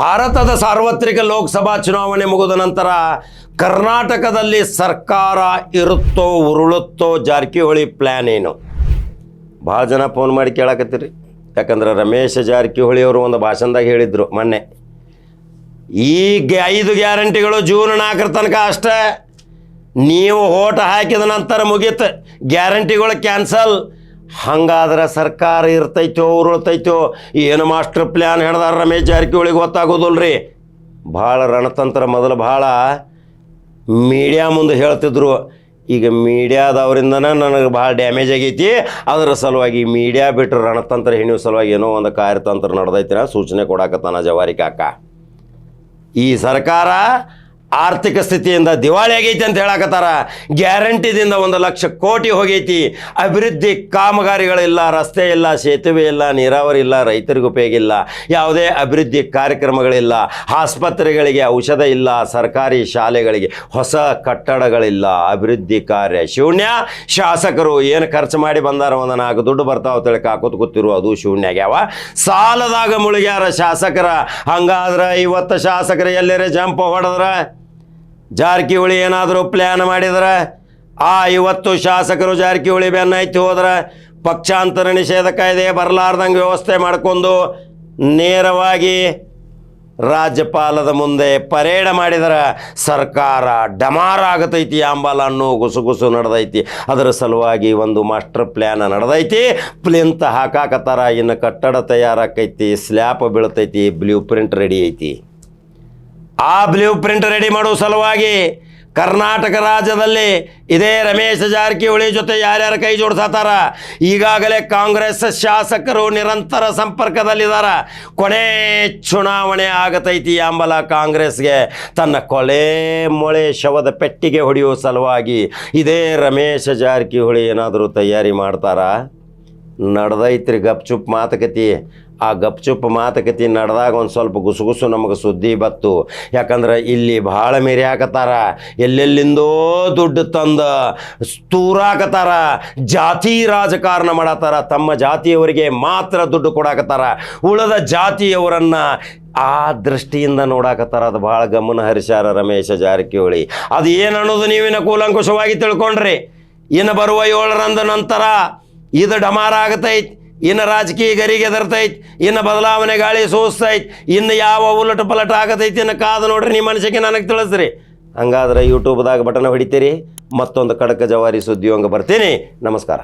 ಭಾರತದ ಸಾರ್ವತ್ರಿಕ ಲೋಕಸಭಾ ಚುನಾವಣೆ ಮುಗಿದ ನಂತರ ಕರ್ನಾಟಕದಲ್ಲಿ ಸರ್ಕಾರ ಇರುತ್ತೋ ಉರುಳುತ್ತೋ ಜಾರಕಿಹೊಳಿ ಪ್ಲ್ಯಾನ್ ಏನು? ಭಾಳ ಜನ ಫೋನ್ ಮಾಡಿ ಕೇಳಕತ್ತೀರಿ. ಯಾಕಂದ್ರೆ ರಮೇಶ್ ಜಾರಕಿಹೊಳಿ ಅವರು ಒಂದು ಭಾಷಣದಾಗ ಹೇಳಿದರು ಮೊನ್ನೆ. ಈ ಐದು ಗ್ಯಾರಂಟಿಗಳು ಜೂನ್ ನಾಲ್ಕರ ತನಕ ಅಷ್ಟೇ. ನೀವು ಓಟ್ ಹಾಕಿದ ನಂತರ ಮುಗೀತು. ಗ್ಯಾರಂಟಿಗಳು ಕ್ಯಾನ್ಸಲ್ ಹಂಗಾದ್ರೆ ಸರ್ಕಾರ ಇರ್ತೈತೋ ಇರ್ತೈತೋ ಏನು ಮಾಸ್ಟರ್ ಪ್ಲ್ಯಾನ್ ಹೇಳ್ದಾರ ರಮೇಶ್ ಜಾರಕಿಹೊಳಿಗೆ ಗೊತ್ತಾಗೋದಿಲ್ರಿ. ಭಾಳ ರಣತಂತ್ರ ಮೊದಲು ಭಾಳ ಮೀಡಿಯಾ ಮುಂದೆ ಹೇಳ್ತಿದ್ರು. ಈಗ ಮೀಡಿಯಾದವರಿಂದನೇ ನನಗೆ ಭಾಳ ಡ್ಯಾಮೇಜ್ ಆಗೈತಿ. ಅದರ ಸಲುವಾಗಿ ಮೀಡಿಯಾ ಬಿಟ್ಟರೆ ರಣತಂತ್ರ ಹೆಣ್ಣು ಸಲುವಾಗಿ ಏನೋ ಒಂದು ಕಾರ್ಯತಂತ್ರ ನಡೆದೈತಿ ನಾ ಸೂಚನೆ ಕೊಡಾಕತ್ತಾನ ಜವಾರಿ ಕಾಕ. ಈ ಸರ್ಕಾರ ಆರ್ಥಿಕ ಸ್ಥಿತಿಯಿಂದ ದಿವಾಳಿ ಆಗೈತಿ ಅಂತ ಹೇಳಕತ್ತಾರ. ಗ್ಯಾರಂಟಿದಿಂದ ಒಂದು ಲಕ್ಷ ಕೋಟಿ ಹೋಗೈತಿ. ಅಭಿವೃದ್ಧಿ ಕಾಮಗಾರಿಗಳಿಲ್ಲ, ರಸ್ತೆ ಇಲ್ಲ, ಸೇತುವೆ ಇಲ್ಲ, ನೀರಾವರಿ ಇಲ್ಲ, ರೈತರಿಗೆ ಉಪಯೋಗ ಇಲ್ಲ. ಯಾವುದೇ ಅಭಿವೃದ್ಧಿ ಕಾರ್ಯಕ್ರಮಗಳಿಲ್ಲ. ಆಸ್ಪತ್ರೆಗಳಿಗೆ ಔಷಧ ಇಲ್ಲ, ಸರ್ಕಾರಿ ಶಾಲೆಗಳಿಗೆ ಹೊಸ ಕಟ್ಟಡಗಳಿಲ್ಲ. ಅಭಿವೃದ್ಧಿ ಕಾರ್ಯ ಶೂನ್ಯ. ಶಾಸಕರು ಏನು ಖರ್ಚು ಮಾಡಿ ಬಂದಾರ ಒಂದು ನಾಲ್ಕು ದುಡ್ಡು ಬರ್ತಾವ ತಿಳಕ ಕಾಕೋತ್ ಕೂತಿರು, ಅದು ಶೂನ್ಯ ಆಗ್ಯಾವ. ಸಾಲದಾಗ ಮುಳುಗ್ಯಾರ ಶಾಸಕರ. ಹಂಗಾದ್ರೆ ಇವತ್ತು ಶಾಸಕರು ಎಲ್ಲರೇ ಜಂಪ್ ಹೊಡೆದ್ರ? ಜಾರಕಿಹೊಳಿ ಏನಾದರೂ ಪ್ಲ್ಯಾನ್ ಮಾಡಿದ್ರೆ? ಆ ಇವತ್ತು ಶಾಸಕರು ಜಾರಕಿಹೊಳಿ ಬೆನ್ನೈತಿ ಹೋದ್ರೆ ಪಕ್ಷಾಂತರ ನಿಷೇಧ ಕಾಯ್ದೆ ಬರಲಾರ್ದಂಗೆ ವ್ಯವಸ್ಥೆ ಮಾಡ್ಕೊಂಡು ನೇರವಾಗಿ ರಾಜ್ಯಪಾಲದ ಮುಂದೆ ಪರೇಡ್ ಮಾಡಿದರೆ ಸರ್ಕಾರ ಡಮಾರ ಆಗತೈತಿ, ಅಂಬಲ ಅನ್ನೋ ಗುಸುಗುಸು ನಡೆದೈತಿ. ಅದರ ಸಲುವಾಗಿ ಒಂದು ಮಾಸ್ಟರ್ ಪ್ಲ್ಯಾನ್ ನಡೆದೈತಿ. ಪ್ಲಿಂತ್ ಹಾಕಾಕತ್ತಾರ, ಇನ್ನು ಕಟ್ಟಡ ತಯಾರಾಕೈತಿ, ಸ್ಲ್ಯಾಪ್ ಬೀಳ್ತೈತಿ, ಬ್ಲೂ ಪ್ರಿಂಟ್ ರೆಡಿ ಐತಿ. ಆ ಬ್ಲೂ ಪ್ರಿಂಟ್ ರೆಡಿ ಮಾಡುವ ಸಲುವಾಗಿ ಕರ್ನಾಟಕ ರಾಜ್ಯದಲ್ಲಿ ಇದೇ ರಮೇಶ್ ಜಾರಕಿಹೊಳಿ ಜೊತೆ ಯಾರ್ಯಾರು ಕೈ ಜೋಡಿಸತ್ತಾರ ಈಗಾಗಲೇ ಕಾಂಗ್ರೆಸ್ ಶಾಸಕರು ನಿರಂತರ ಸಂಪರ್ಕದಲ್ಲಿದ್ದಾರ ಕೊನೆ ಚುನಾವಣೆ ಆಗತೈತಿ ಎಂಬಲ ಕಾಂಗ್ರೆಸ್ಗೆ. ತನ್ನ ಕೊಲೆ ಮೊಳೆ ಶವದ ಪೆಟ್ಟಿಗೆ ಹೊಡೆಯುವ ಸಲುವಾಗಿ ಇದೇ ರಮೇಶ್ ಜಾರಕಿಹೊಳಿ ಏನಾದರೂ ತಯಾರಿ ಮಾಡ್ತಾರಾ? ನಡೆದೈತ್ರಿ ಗಪ್ಚುಪ್ ಮಾತುಕತೆ. ಆ ಗಪ್ಚುಪ್ ಮಾತುಕತೆ ನಡೆದಾಗ ಒಂದು ಸ್ವಲ್ಪ ಗುಸುಗುಸು ನಮಗೆ ಸುದ್ದಿ ಬತ್ತು. ಯಾಕಂದ್ರೆ ಇಲ್ಲಿ ಭಾಳ ಮೆರಿಯಾಕತ್ತಾರ ಎಲ್ಲೆಲ್ಲಿಂದೋ ದುಡ್ಡು ತಂದು ತೂರಾಕತ್ತಾರ ಜಾತಿ ರಾಜಕಾರಣ ಮಾಡತ್ತಾರ ತಮ್ಮ ಜಾತಿಯವರಿಗೆ ಮಾತ್ರ ದುಡ್ಡು ಕೊಡಾಕತ್ತಾರ ಉಳದ ಜಾತಿಯವರನ್ನು ಆ ದೃಷ್ಟಿಯಿಂದ ನೋಡಾಕತ್ತಾರ, ಅದು ಭಾಳ ಗಮನ ಹರಿಸ್ಯಾರ ರಮೇಶ ಜಾರಕಿಹೊಳಿ. ಅದು ಏನು ಅನ್ನೋದು ನೀವಿನ ಕೂಲಂಕುಷವಾಗಿ ತಿಳ್ಕೊಂಡ್ರಿ. ಇನ್ನು ಬರುವ ಏಳರಂದ ನಂತರ ಇದು ಡಮಾರ ಆಗತೈತಿ, ಇನ್ನು ರಾಜಕೀಯ ಗರಿಗೆ ಎದರ್ತೈತಿ ಇನ್ನು ಬದಲಾವಣೆ ಗಾಳಿ ಸೋಸ್ತೈತಿ, ಇನ್ನು ಯಾವ ಉಲಟ ಪಲಟ ಆಗತೈತಿ ಇನ್ನು ಕಾದು ನೋಡ್ರಿ ನಿಮ್ಮ ಮನಸ್ಸಿಗೆ ನನಗೆ ತಿಳಿಸ್ರಿ. ಹಂಗಾದ್ರೆ ಯೂಟ್ಯೂಬ್ದಾಗ ಬಟನ್ ಹೊಡಿತೀರಿ, ಮತ್ತೊಂದು ಕಡಕ ಜವಾರಿ ಸುದ್ದಿ ಹಂಗೆ ಬರ್ತೀನಿ. ನಮಸ್ಕಾರ.